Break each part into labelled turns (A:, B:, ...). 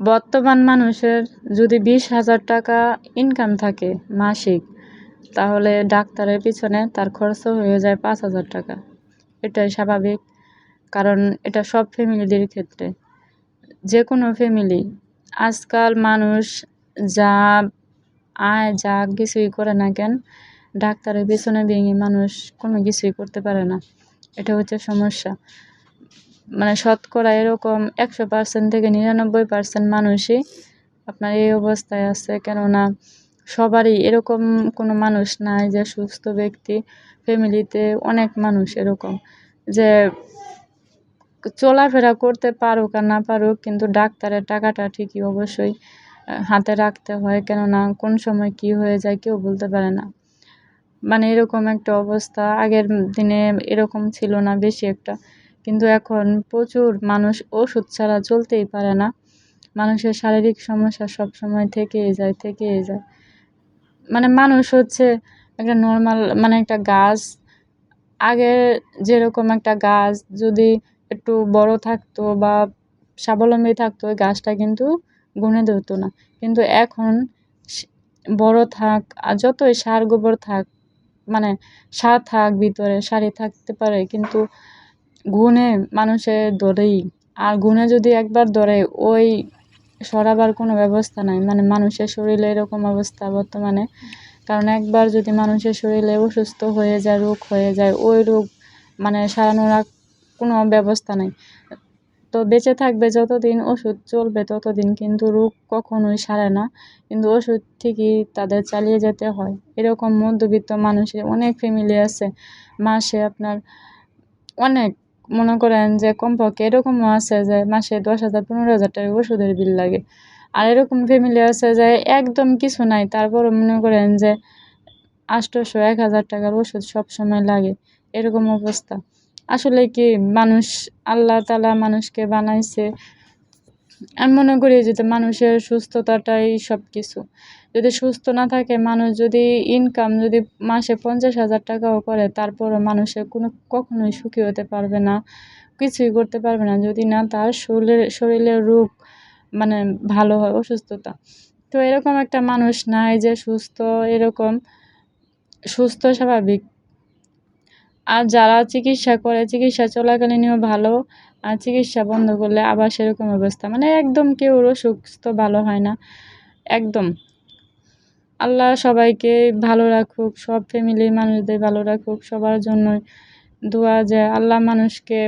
A: বর্তমান মানুষের যদি বিশ হাজার টাকা ইনকাম থাকে মাসিক, তাহলে ডাক্তারের পিছনে তার খরচ হয়ে যায় পাঁচ হাজার টাকা। এটাই স্বাভাবিক, কারণ এটা সব ফ্যামিলিদের ক্ষেত্রে। যে কোনো ফ্যামিলি, আজকাল মানুষ যা আয় যা কিছুই করে না কেন, ডাক্তারের পিছনে ভেঙে মানুষ কোনো কিছুই করতে পারে না। এটা হচ্ছে সমস্যা। মানে শতকরা এরকম একশো পার্সেন্ট থেকে নিরানব্বই পার্সেন্ট মানুষই আপনার এই অবস্থায় আছে। কেননা সবারই এরকম কোনো মানুষ নাই যে সুস্থ ব্যক্তি, ফ্যামিলিতে অনেক মানুষ এরকম যে চলাফেরা করতে পারুক আর না পারুক, কিন্তু ডাক্তারের টাকাটা ঠিকই অবশ্যই হাতে রাখতে হয়। কেননা কোন সময় কি হয়ে যায় কেউ বলতে পারে না। মানে এরকম একটা অবস্থা। আগের দিনে এরকম ছিল না বেশি একটা। কিন্তু এখন প্রচুর মানুষ ওষুধ ছাড়া চলতেই পারে না। মানুষের শারীরিক সমস্যা সব সময় থেকেই যায় থেকেই যায়। মানে মানুষ হচ্ছে একটা নর্মাল মানে একটা গাছ, আগে যেরকম একটা গাছ যদি একটু বড় থাকতো বা স্বাবলম্বী থাকতো, ওই গাছটা কিন্তু গুনে ধরতো না। কিন্তু এখন বড় থাক, আর যতই সার গোবর থাক মানে সার থাক ভিতরে, সারই থাকতে পারে, কিন্তু গুণে মানুষে ধরেই আর গুণে যদি একবার ধরে, ওই সরাবার কোনো ব্যবস্থা নাই। মানে মানুষের শরীরে এরকম অবস্থা বর্তমানে। কারণ একবার যদি মানুষের শরীরে অসুস্থ হয়ে যায়, রোগ হয়ে যায়, ওই রোগ মানে সারানোর কোনো ব্যবস্থা নেই। তো বেঁচে থাকবে যতদিন, ওষুধ চলবে ততদিন, কিন্তু রোগ কখনোই সারে না। কিন্তু ওষুধ ঠিকই তাদের চালিয়ে যেতে হয়। এরকম মধ্যবিত্ত মানুষের অনেক ফ্যামিলি আছে। মাসে আপনার অনেক মনে করেন যে কমপক্ষে এরকমও আছে যে মাসে দশ হাজার, পনেরো হাজার টাকা ওষুধের বিল লাগে। আর এরকম ফ্যামিলি আছে যে একদম কিছু নাই, তারপরও মনে করেন যে আষ্টশো এক হাজার টাকার ওষুধ সব সময় লাগে। এরকম অবস্থা। আসলে কি মানুষ আল্লাহ তালা মানুষকে বানাইছে আমি মনে করি যে মানুষের সুস্থতাটাই সব কিছু যদি সুস্থ না থাকে, মানুষ যদি ইনকাম যদি মাসে পঞ্চাশ হাজার টাকাও করে, তারপরও মানুষের কোনো কখনোই সুখী হতে পারবে না, কিছুই করতে পারবে না। যদি না, তার শরীরের শরীরের রোগ মানে ভালো হয়, অসুস্থতা। তো এরকম একটা মানুষ নাই যে সুস্থ, এরকম সুস্থ, স্বাভাবিক আর যারা চিকিৎসা করে, চিকিৎসা চলাকালীনও ভালো, আর চিকিৎসা বন্ধ করলে আবার সেরকম অবস্থা। মানে একদম কেউ সুস্থ, ভালো হয় না। একদম। আল্লাহ সবাইকে ভালো রাখুক, সব ফ্যামিলির মানুষদের ভালো রাখুক, সবার জন্যই দোয়া যে আল্লাহ মানুষকে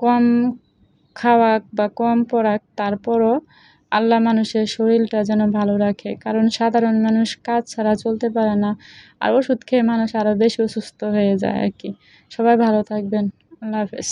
A: কম খাওয়াক বা কম পড়াক, তারপরও আল্লাহ মানুষের শরীরটা যেন ভালো রাখে। কারণ সাধারণ মানুষ কাজ ছাড়া চলতে পারে না। আর ওষুধ খেয়ে মানুষ আরও বেশি অসুস্থ হয়ে যায় আর কি। সবাই ভালো থাকবেন। আল্লাহ হাফেজ।